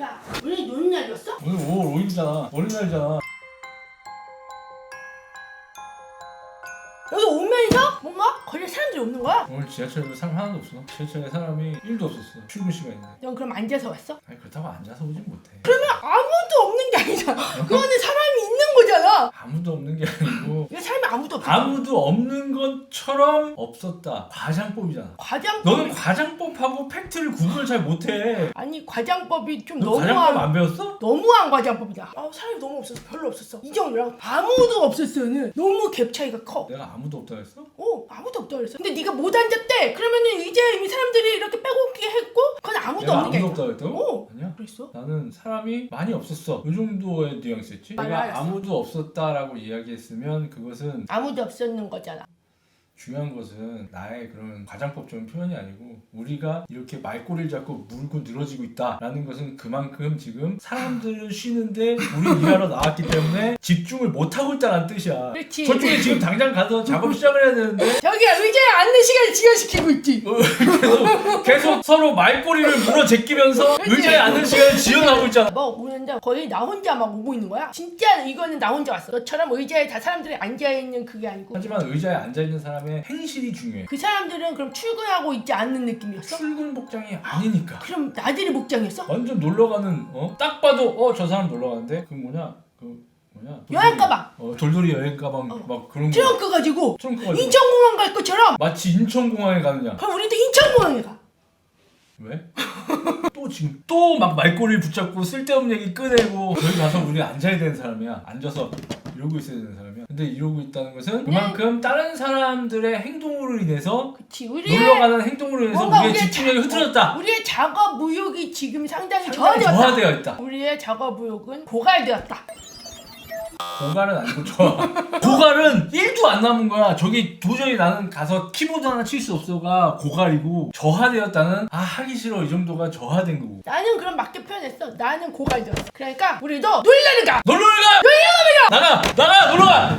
야, 오늘 노는 날이었어? 오늘 5월 5일이잖아 어린날이잖아 여기 오면서 뭔가 걸릴 사람들이 없는 거야? 오늘 지하철에도 사람 하나도 없어 지하철에 사람이 1도 없었어 출근 시간인데 넌 그럼 앉아서 왔어? 아니 그렇다고 앉아서 오진 못해 그러면 아무도 없는 게 아니잖아. 그거는 사람이 있는 거잖아. 아무도 없는 게 아니고 사람이 아무도 없는 것처럼 없었다 과장법이잖아 과장법. 너는 과장법하고 팩트를 구분을 잘 못해 아니 과장법이 좀 너 과장법 너무한 안 배웠어? 너무한 과장법이다. 아 사람이 너무 없어서 별로 없었어. 이 정도랑 아무도 없었어는 너무 갭 차이가 커. 내가 아무도 없다 했어? 어 아무도 없다 그랬어. 근데 네가 못 앉았대. 그러면은 이제 이미 사람들이 이렇게 빼곡히 했고 그건 아무도 없는 게 아무도 아니야. 없다 그랬다고? 어. 아니야 그랬어? 나는 사람이 많이 없었어 이 정도의 뉘앙스였지 아, 내가 알았어. 아무도 없었다라고 이야기했으면 그것은 아무도 없었는 거잖아. 중요한 것은 나의 그런 과장법적인 표현이 아니고 우리가 이렇게 말꼬리를 잡고 물고 늘어지고 있다라는 것은 그만큼 지금 사람들은 쉬는데 우리 일하러 나왔기 때문에 집중을 못하고 있다는 뜻이야 그렇지. 저쪽에 지금 당장 가서 작업 시작을 해야 되는데 저기야 의자에 앉는 시간을 지연시키고 있지. 어, 계속, 계속 서로 말꼬리를 물어 제끼면서. 의자에 앉는 시간을 지연하고 있잖아 뭐 오는데 거의 나 혼자 막 오고 있는 거야. 진짜 이거는 나 혼자 왔어. 너처럼 의자에 다 사람들이 앉아 있는 그게 아니고. 하지만 의자에 앉아있는 사람 의 행실이 중요해 그 사람들은 그럼 출근하고 있지 않는 느낌이었어? 출근 복장이 아니니까 그럼 나들이 목장이었어? 완전 놀러 가는 어? 딱 봐도 어 저 사람 놀러 가는데 그 뭐냐 그 뭐냐 돌돌이- 여행 가방. 어 돌돌이 여행 가방 어. 막 그런 거 트렁크 가지고 트렁크 가지고 인천공항 갈 것처럼 마치 인천공항에 가느냐 그럼 우리도 인천공항에 가. 왜? 또 지금 또 막 말꼬리를 붙잡고 쓸데없는 얘기 꺼내고 거기 가서 우리 앉아야 되는 사람이야 앉아서 이러고 있어야 되는 사람이야 근데 이러고 있다는 것은 그만큼 다른 사람들의 행동으로 인해서 그치 우리의 놀러 가는 행동으로 인해서 뭔가 우리의 우리의 집중력이 자- 흐트러졌다 우리의 작업 무욕이 지금 상당히 상당히 저하되었다. 저하되어 있다 우리의 작업 무욕은 고갈되었다. 고갈은 아니고 저하 고갈은 1도 안 남은 거야 저기 도저히 나는 가서 키보드 하나 칠 수 없어가 고갈이고 저하되었다는 아 하기 싫어 이 정도가 저하된 거고 나는 그럼 맞게 표현했어. 나는 고갈되었어. 그러니까 우리도 놀러를 가. 놀러 가! 나가! 나가! 놀러 가!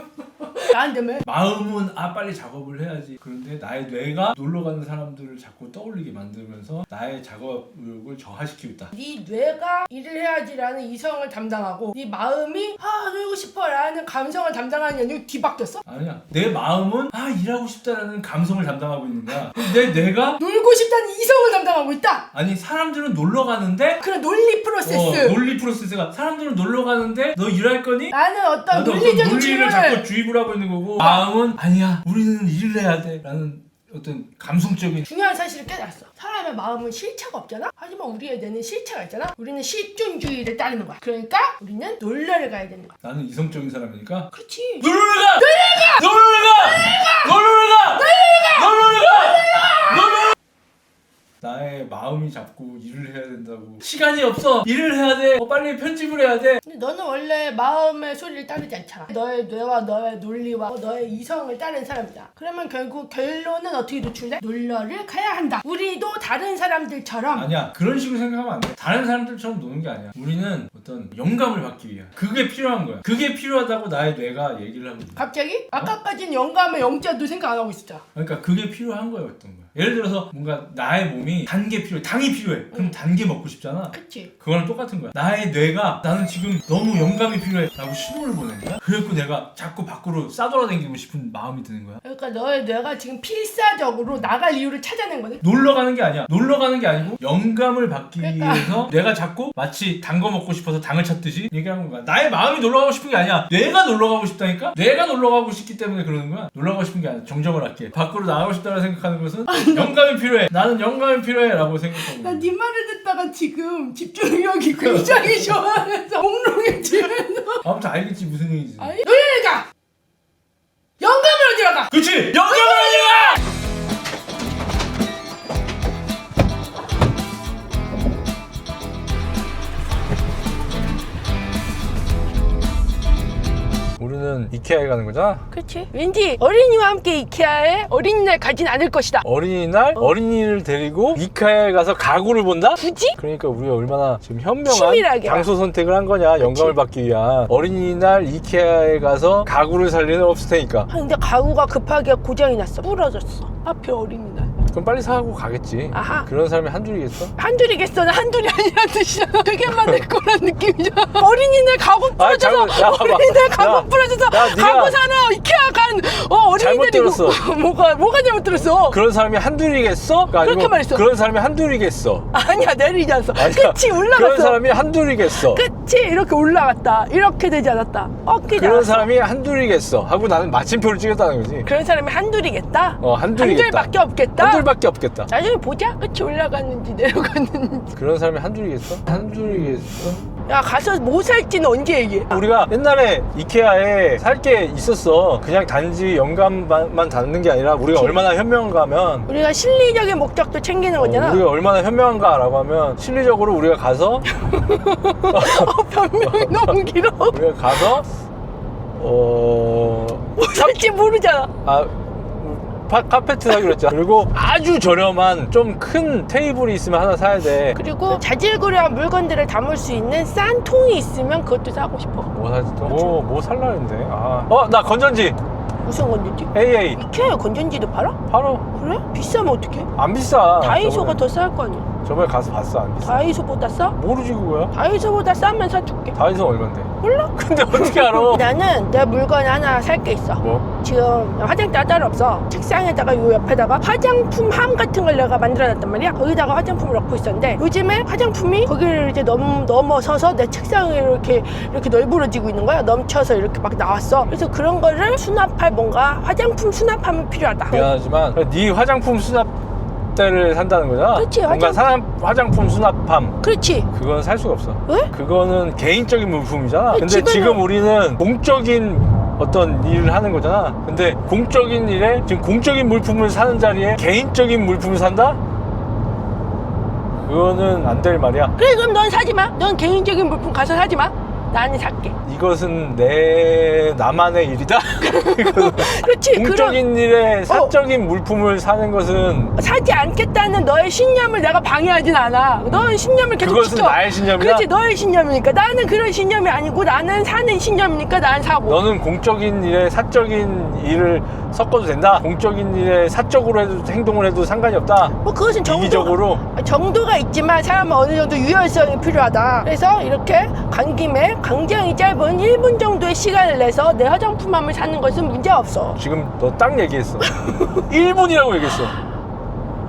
나한테면 마음은 아 빨리 작업을 해야지 그런데 나의 뇌가 놀러 가는 사람들을 자꾸 떠올리게 만들면서 나의 작업 의욕을 저하시키고 있다 네 뇌가 일을 해야지라는 이성을 담당하고 네 마음이 아 놀고 싶어라는 감성을 담당하는 게 아니고 뒤바뀌었어? 아니야 내 마음은 아 일하고 싶다라는 감성을 담당하고 있는 거야 내 뇌가 놀고 싶다는 이성을 담당하고 있다. 아니 사람들은 놀러 가는데 그런 논리 프로세스. 어, 논리 프로세스가 사람들은 놀러 가는데 너 일할 거니? 나는 어떤 나도 어떤 논리적인 논리를 질문을 자꾸 주입을 하고 있는 거고 마음은 아니야 우리는 일을 해야 돼 라는 어떤 감성적인 중요한 사실을 깨달았어. 사람의 마음은 실체가 없잖아. 하지만 우리의 뇌는 실체가 있잖아. 우리는 실존주의를 따르는 거야. 그러니까 우리는 놀러를 가야 되는 거야. 나는 이성적인 사람이니까 그렇지. 놀러 가! 놀러 가! 놀러 가! 놀러 가! 놀러 가! 놀러 나의 마음이 자꾸 일을 해야 된다고. 시간이 없어. 일을 해야 돼. 어, 빨리 편집을 해야 돼. 근데 너는 원래 마음의 소리를 따르지 않잖아. 너의 뇌와 너의 논리와 너의 이성을 따르는 사람이다. 그러면 결국 결론은 어떻게 도출돼? 놀러를 가야 한다. 우리도 다른 사람들처럼. 아니야. 그런 식으로 생각하면 안돼. 다른 사람들처럼 노는 게 아니야. 우리는 어떤 영감을 받기 위한. 그게 필요한 거야. 그게 필요하다고 나의 뇌가 얘기를 하고 있는 거야. 갑자기? 아까까진 영감의 영자도 생각 안 하고 있었잖아. 그러니까 그게 필요한 거였던 거야. 예를 들어서 뭔가 나의 몸이 단 게 필요해. 당이 필요해. 그럼 단게 먹고 싶잖아. 그치? 그거랑 똑같은 거야. 나의 뇌가 나는 지금 너무 영감이 필요해. 라고 신호를 보낸 거야. 그래갖고 내가 자꾸 밖으로 싸돌아다니고 싶은 마음이 드는 거야. 그러니까 너의 뇌가 지금 필사적으로 나갈 이유를 찾아낸 거네. 놀러 가는 게 아니야. 놀러 가는 게 아니고 영감을 받기 그러니까. 위해서 뇌가 자꾸 마치 단 거 먹고 싶어서 당을 찾듯이 얘기하는 거야. 나의 마음이 놀러 가고 싶은 게 아니야. 뇌가 놀러 가고 싶다니까? 뇌가 놀러 가고 싶기 때문에 그러는 거야. 놀러 가고 싶은 게 아니야 정정을 할게. 밖으로 나가고 싶다고 생각하는 것은 영감이 필요해. 나는 영감이 필요해 라고 생각하고 나 네 말을 듣다가 지금 집중력이 굉장히 좋아해서 몽롱해지면서 아무튼 알겠지 무슨 얘기인지 아니 놀러를 가! 영감을 얻으러 가! 그치 영 이케아에 가는 거잖아? 그렇지. 왠지 어린이와 함께 이케아에 어린이날 가진 않을 것이다. 어린이날? 어 린이를 데리고 이케아에 가서 가구를 본다? 굳이? 그러니까 우리가 얼마나 지금 현명한 치밀하게. 장소 선택을 한 거냐 영감을 받기 위한. 어린이날 이케아에 가서 가구를 살 리는 없을 테니까. 아 근데 가구가 급하게 고장이 났어. 부러졌어. 하필 어린이날 그럼 빨리 사고 가겠지. 아하. 그런 사람이 한둘이겠어? 한둘이겠어는 한둘이 아니란 뜻이잖아. 되게 많을 거란 느낌이잖아. 어린이날 가구 아니, 부러져서 잘못- 야, 봐봐. 어린이날 야, 가구 부러져서 야, 네가 가구 사러 이케아 간 어, 잘못 어린이들이 들었어. 뭐가 뭐가 잘못 들었어? 그런 사람이 한둘이겠어? 그러니까 그렇게 아니고 말했어. 그런 사람이 한둘이겠어. 아니야 내리지 않았어. 아니야. 끝이 올라갔어. 그런 사람이 한둘이겠어. 끝이 이렇게 올라갔다. 이렇게 되지 않았다. 어깨 그런 나갔어. 사람이 한둘이겠어. 하고 나는 마침표를 찍었다는 거지. 그런 사람이 한둘이겠다. 어, 한둘이겠다. 한둘밖에 없겠다. 한 둘밖에 없겠다. 나중에 보자. 끝이 올라갔는지 내려갔는지. 그런 사람이 한둘이겠어? 한둘이겠어? 야 가서 뭐 살지는 언제 얘기해? 우리가 옛날에 이케아에 살 게 있었어. 그냥 단지 영감만 닿는 게 아니라 우리가. 얼마나 현명한가면 우리가 실리적인 목적도 챙기는 거잖아. 어, 우리가 얼마나 현명한가라고 하면 실리적으로 우리가 가서 어, 변명이 너무 길어. 우리가 가서 어 뭐 살지 모르잖아. 아, 파, 카페트 사기로 했잖아. 그리고 아주 저렴한 좀 큰 테이블이 있으면 하나 사야 돼. 그리고 자질구레한 물건들을 담을 수 있는 싼 통이 있으면 그것도 사고 싶어. 뭐 사지 또? 뭐, 뭐 살라 했는데. 아. 어, 나 건전지. 무슨 건전지? AA. 이케아 건전지도 팔아? 바로. 그래? 비싸면 어떡해? 안 비싸. 다이소가 더 쌀 거 아니야? 저번에 가서 봤어. 안 비싸. 다이소보다 싸? 모르지, 그거야? 다이소보다 싸면 사줄게. 다이소 얼만데? 몰라? 근데 어떻게 알아? 나는 내 물건 하나 살 게 있어. 뭐? 지금 화장대가 따로 없어. 책상에다가 요 옆에다가 화장품 함 같은 걸 내가 만들어놨단 말이야. 거기다가 화장품을 넣고 있었는데 요즘에 화장품이 거기를 이제 넘, 넘어서서 내 책상에 이렇게 이렇게 널브러지고 있는 거야. 넘쳐서 이렇게 막 나왔어. 그래서 그런 거를 수납할 뭔가 화장품 수납함이 필요하다. 미안하지만 네 화장품 수납 대를 산다는 거잖아. 그치, 뭔가 화장- 사람 화장품 수납함. 그렇지. 그건 살 수가 없어. 왜? 그거는 개인적인 물품이잖아. 네, 근데 지금은- 지금 우리는 공적인 어떤 일을 하는 거잖아. 근데 공적인 일에 지금 공적인 물품을 사는 자리에 개인적인 물품을 산다? 그거는 안 될 말이야. 그래 그럼 넌 사지 마. 넌 개인적인 물품 가서 사지 마. 나는 살게. 이것은 내 나만의 일이다. 그렇지. 공적인 일에 사적인 물품을 사는 것은 사지 않겠다는 너의 신념을 내가 방해하진 않아. 너의 신념을 계속 그것은 지켜. 나의 신념이다. 그렇지, 너의 신념이니까. 나는 그런 신념이 아니고 나는 사는 신념이니까 난 사고. 너는 공적인 일에 사적인 일을 섞어도 된다. 공적인 일에 사적으로 해도 행동을 해도 상관이 없다. 뭐 그것은 정도, 이기적으로 정도가 있지만 사람은 어느 정도 유연성이 필요하다. 그래서 이렇게 간 김에 굉장히 짧은 1분 정도의 시간을 내서 내 화장품함을 사는 것은 문제 없어. 지금 너 딱 얘기했어. 1분이라고 얘기했어.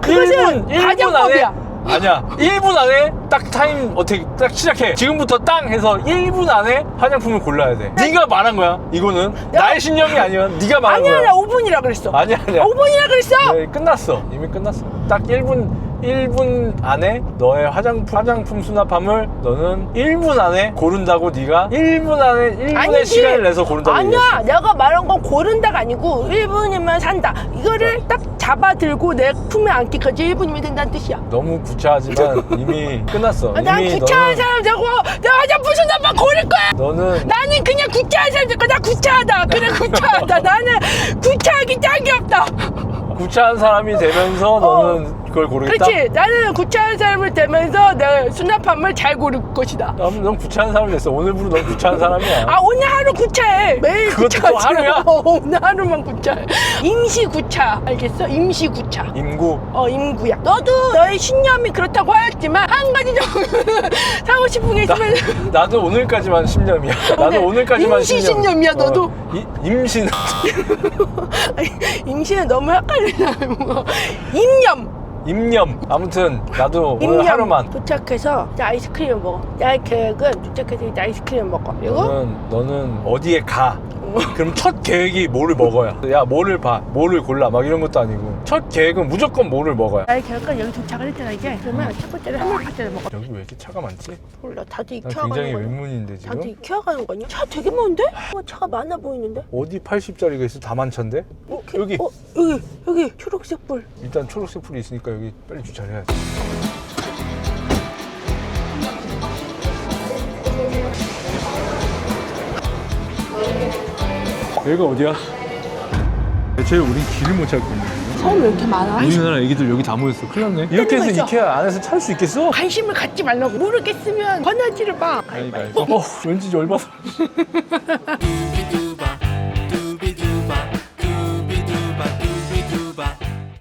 그것은 1분, 1분 가정법이야. 안에 아니야. 1분 안에 딱 타임 어떻게 딱 시작해. 지금부터 땅 해서 1분 안에 화장품을 골라야 돼. 네가 말한 거야. 이거는 나의 신념이 아니야. 네가 말한 아니야, 거야. 나 5분이라 그랬어. 아니야, 아니야. 5분이라 그랬어. 네, 끝났어. 이미 끝났어. 딱 1분 1분 안에 너의 화장품 화장품 수납함을 너는 1분 안에 고른다고 네가 1분 안에 1분의 아니지. 시간을 내서 고른다고 아니야. 얘기했어. 내가 말한 건 고른다가 아니고 1분이면 산다. 이거를 딱 잡아 들고 내 품에 안기까지 1분이면 된다는 뜻이야. 너무 구차하지만 이미 끝났어. 아, 난 이미 구차한 사람 되고 내 화장품 수납만 고를 거야. 너는 나는 그냥 구차한 사람 되고 나 구차하다. 그래 구차하다. 나는 구차하기 짝이 없다. 구차한 사람이 되면서 너는 그걸 고르겠다. 어. 그렇지 나는 구차한 사람을 되면서 내 수납함을 잘 고를 것이다 넌, 넌 구차한 사람이 됐어. 오늘부로 넌 구차한 사람이야. 아 오늘 하루 구차해 매일 그것도 구차하지 하루야? 어, 오늘 하루만 구차해 임시 구차 알겠어 임시 구차 임구. 어 임구야 너도 너의 신념이 그렇다고 하였지만 한 가지 정도는 사고 싶은 게 나, 있으면 나 도 오늘까지만 신념이야. 나도 오늘 오늘까지만 임시 신념. 신념이야, 너도? 어, 이, 임신. 아니, 임시는 너무 헷갈리나 뭐. 임념 임념. 아무튼 나도 오늘 하루만. 도착해서 이제 아이스크림을 먹어 나의 계획은 도착해서 이제 아이스크림을 먹어 그리고 너는 너는 어디에 가. 그럼 첫 계획이 뭐를 먹어야. 야 뭐를 봐. 뭐를 골라. 막 이런 것도 아니고. 첫 계획은 무조건 뭐를 먹어야. 나의 계획은 여기 도착을 했잖아 이제 그러면 첫 번째는 해물 파스타를 먹어 여기 왜 이렇게 차가 많지? 몰라 다들 난 이케아 굉장히 가는 거야 외문인데 지금. 다들 이케아 가는 거냐? 차 되게 많은데? 어, 차가 많아 보이는데? 어디 80짜리가 있어? 다만차인데? 어, 여기. 어, 여기 여기 초록색 불 일단 초록색 풀이 있으니까 여기 빨리 주차를 해야지. 여기가 어디야? 대체 우린 길을 못 찾거든요. 사람이 왜 이렇게 많아? 우리나라 애기들 여기 다 모였어. 큰일 났네. 이렇게 해서 있어. 이케아 안에서 찾을 수 있겠어? 관심을 갖지 말라고 모르겠으면 권하지를 마 어, 왠지 열받아.